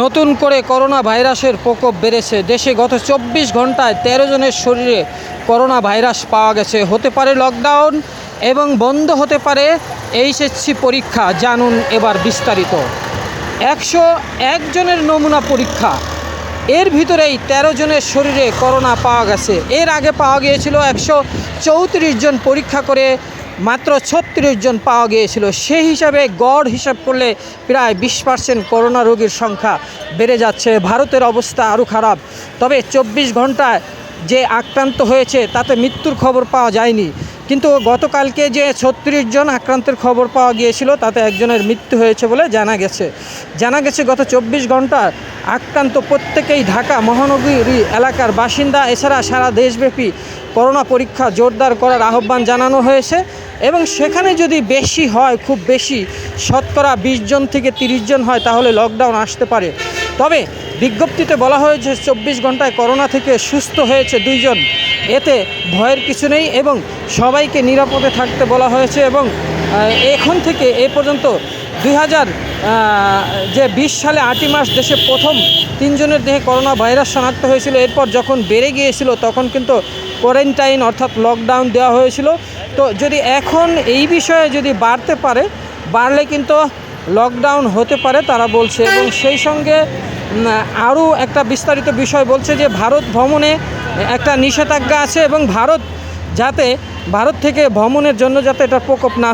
নতুন করে করোনা ভাইরাসের প্রকোপ বেড়েছে। দেশে গত চব্বিশ ঘন্টায় তেরো জনের শরীরে করোনা ভাইরাস পাওয়া গেছে। হতে পারে লকডাউন এবং বন্ধ হতে পারে এইচএসসি পরীক্ষা, জানুন এবার বিস্তারিত। একশো একজনের নমুনা পরীক্ষা। এর ভিতরেই তেরো জনের শরীরে করোনা পাওয়া গেছে। এর আগে পাওয়া গিয়েছিল একশো চৌত্রিশ জন পরীক্ষা করে মাত্র ছত্রিশ জন পাওয়া গিয়েছিল। সেই হিসাবে গড় হিসাব করলে প্রায় বিশ পার্সেন্ট করোনা রোগীর সংখ্যা বেড়ে যাচ্ছে। ভারতের অবস্থা আরও খারাপ। তবে চব্বিশ ঘন্টায় যে আক্রান্ত হয়েছে, তাতে মৃত্যুর খবর পাওয়া যায়নি। কিন্তু গতকালকে যে ছত্রিশ জন আক্রান্তের খবর পাওয়া গিয়েছিল, তাতে একজনের মৃত্যু হয়েছে বলে জানা গেছে। জানা গেছে, গত চব্বিশ ঘণ্টা আক্রান্ত প্রত্যেকেই ঢাকা মহানগরী এলাকার বাসিন্দা। এছাড়া সারা দেশব্যাপী করোনা পরীক্ষা জোরদার করার আহ্বান জানানো হয়েছে। এবং সেখানে যদি বেশি হয়, খুব বেশি, শতকরা বিশ জন থেকে তিরিশ জন হয়, তাহলে লকডাউন আসতে পারে। তবে বিজ্ঞপ্তিতে বলা হয়েছে, চব্বিশ ঘন্টায় করোনা থেকে সুস্থ হয়েছে দুইজন। এতে ভয়ের কিছু নেই এবং সবাইকে নিরাপদে থাকতে বলা হয়েছে এবং এখন থেকে এ পর্যন্ত দুই হাজার যে বিশ সালে আটই মাস দেশে প্রথম তিনজনের দেহে করোনা ভাইরাস শনাক্ত হয়েছিল, এরপর যখন বেড়ে গিয়েছিল, তখন কিন্তু কোয়ারেন্টাইন অর্থাৎ লকডাউন দেওয়া হয়েছিল। তো যদি এখন এই বিষয়ে যদি বাড়তে পারে, বাড়লে কিন্তু লকডাউন হতে পারে তারা বলছে। এবং সেই সঙ্গে আরও একটা বিস্তারিত বিষয় বলছে যে, ভারত ভ্রমণে একটা নিষেধাজ্ঞা আছে এবং ভারত যাতে, ভারত থেকে ভ্রমণের জন্য যাতে এটা প্রকোপ না